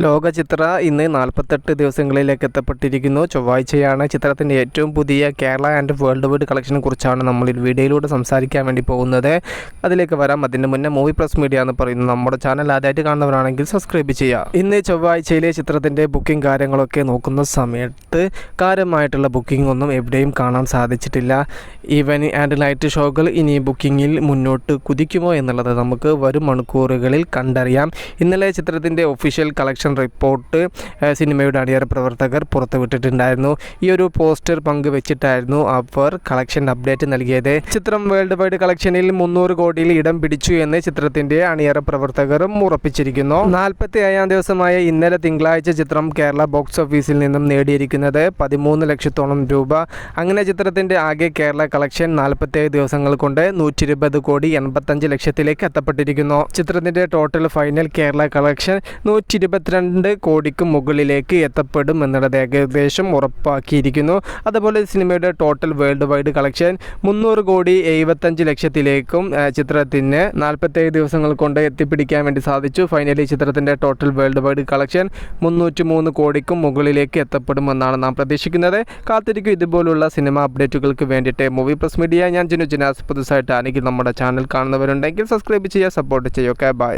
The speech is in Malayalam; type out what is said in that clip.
ലോക ചിത്ര ഇന്ന് നാൽപ്പത്തെട്ട് ദിവസങ്ങളിലേക്ക് എത്തപ്പെട്ടിരിക്കുന്നു. ചൊവ്വാഴ്ചയാണ് ചിത്രത്തിന്റെ ഏറ്റവും പുതിയ കേരള ആൻഡ് വേൾഡ് വൈഡ് കളക്ഷനെ കുറിച്ചാണ് നമ്മൾ ഈ വീഡിയോയിലൂടെ സംസാരിക്കാൻ വേണ്ടി പോകുന്നത്. അതിലേക്ക് വരാം. അതിന് മുന്നേ മൂവി പ്ലസ് മീഡിയ എന്ന് പറയുന്നത് നമ്മുടെ ചാനൽ ആദ്യമായിട്ട് കാണുന്നവരാണെങ്കിൽ സബ്സ്ക്രൈബ് ചെയ്യുക. ഇന്ന് ചൊവ്വാഴ്ചയിലെ ചിത്രത്തിന്റെ ബുക്കിംഗ് കാര്യങ്ങളൊക്കെ നോക്കുന്ന സമയത്ത് കാര്യമായിട്ടുള്ള ബുക്കിംഗ് ഒന്നും എവിടെയും കാണാൻ സാധിച്ചിട്ടില്ല. ഈവനിങ് ആൻഡ് നൈറ്റ് ഷോകൾ ഇനി ബുക്കിങ്ങിൽ മുന്നോട്ട് കുതിക്കുമോ എന്നുള്ളത് നമുക്ക് വരും മണിക്കൂറുകളിൽ കണ്ടറിയാം. ഇന്നലെ ചിത്രത്തിന്റെ ഒഫീഷ്യൽ കളക്ഷൻ റിപ്പോർട്ട് സിനിമയുടെ അണിയറ പ്രവർത്തകർ പുറത്തുവിട്ടിട്ടുണ്ടായിരുന്നു. ഈ ഒരു പോസ്റ്റർ പങ്കുവെച്ചിട്ടായിരുന്നു അവർ കളക്ഷൻ അപ്ഡേറ്റ് നൽകിയത്. ചിത്രം വേൾഡ് വൈഡ് കളക്ഷനിൽ മുന്നൂറ് കോടിയിൽ ഇടം പിടിച്ചു എന്ന് ചിത്രത്തിന്റെ അണിയറ പ്രവർത്തകരും ഉറപ്പിച്ചിരിക്കുന്നു. നാൽപ്പത്തി ഏഴാം ദിവസമായ ഇന്നലെ തിങ്കളാഴ്ച ചിത്രം കേരള ബോക്സ് ഓഫീസിൽ നിന്നും നേടിയിരിക്കുന്നത് പതിമൂന്ന് ലക്ഷത്തോളം രൂപ. അങ്ങനെ ചിത്രത്തിന്റെ ആകെ കേരള കളക്ഷൻ നാൽപ്പത്തേഴ് ദിവസങ്ങൾ കൊണ്ട് നൂറ്റി ഇരുപത് കോടി എൺപത്തഞ്ച് ലക്ഷത്തിലേക്ക് എത്തപ്പെട്ടിരിക്കുന്നു. ചിത്രത്തിന്റെ ടോട്ടൽ ഫൈനൽ കേരള കളക്ഷൻ നൂറ്റി ഇരുപത്തിരണ്ട് കോടിക്ക് മുകളിലേക്ക് എത്തപ്പെടും എന്നുള്ളത് ഏകദേശം ഉറപ്പാക്കിയിരിക്കുന്നു. അതുപോലെ സിനിമയുടെ ടോട്ടൽ വേൾഡ് വൈഡ് കളക്ഷൻ മുന്നൂറ് കോടി എഴുപത്തഞ്ച് ലക്ഷത്തിലേക്കും ചിത്രത്തിന് നാൽപ്പത്തേഴ് ദിവസങ്ങൾ കൊണ്ട് എത്തിപ്പിടിക്കാൻ വേണ്ടി സാധിച്ചു. ഫൈനലി ചിത്രത്തിന്റെ ടോട്ടൽ വേൾഡ് വൈഡ് കളക്ഷൻ മുന്നൂറ്റി മൂന്ന് കോടിക്കും മുകളിലേക്ക് എത്തപ്പെടുമെന്നാണ് നാം പ്രതീക്ഷിക്കുന്നത്. കാത്തിരിക്കും ഇതുപോലുള്ള സിനിമ അപ്ഡേറ്റുകൾക്ക് വേണ്ടിയിട്ട് മൂവി പ്ലസ് മീഡിയ ഞാൻ ജിനു ജിനാസ്. പുതുസായിട്ട് ആണെങ്കിൽ നമ്മുടെ ചാനൽ കാണുന്നവരുണ്ടെങ്കിൽ സബ്സ്ക്രൈബ് ചെയ്യുക സപ്പോർട്ട് ചെയ്യുക. ബൈ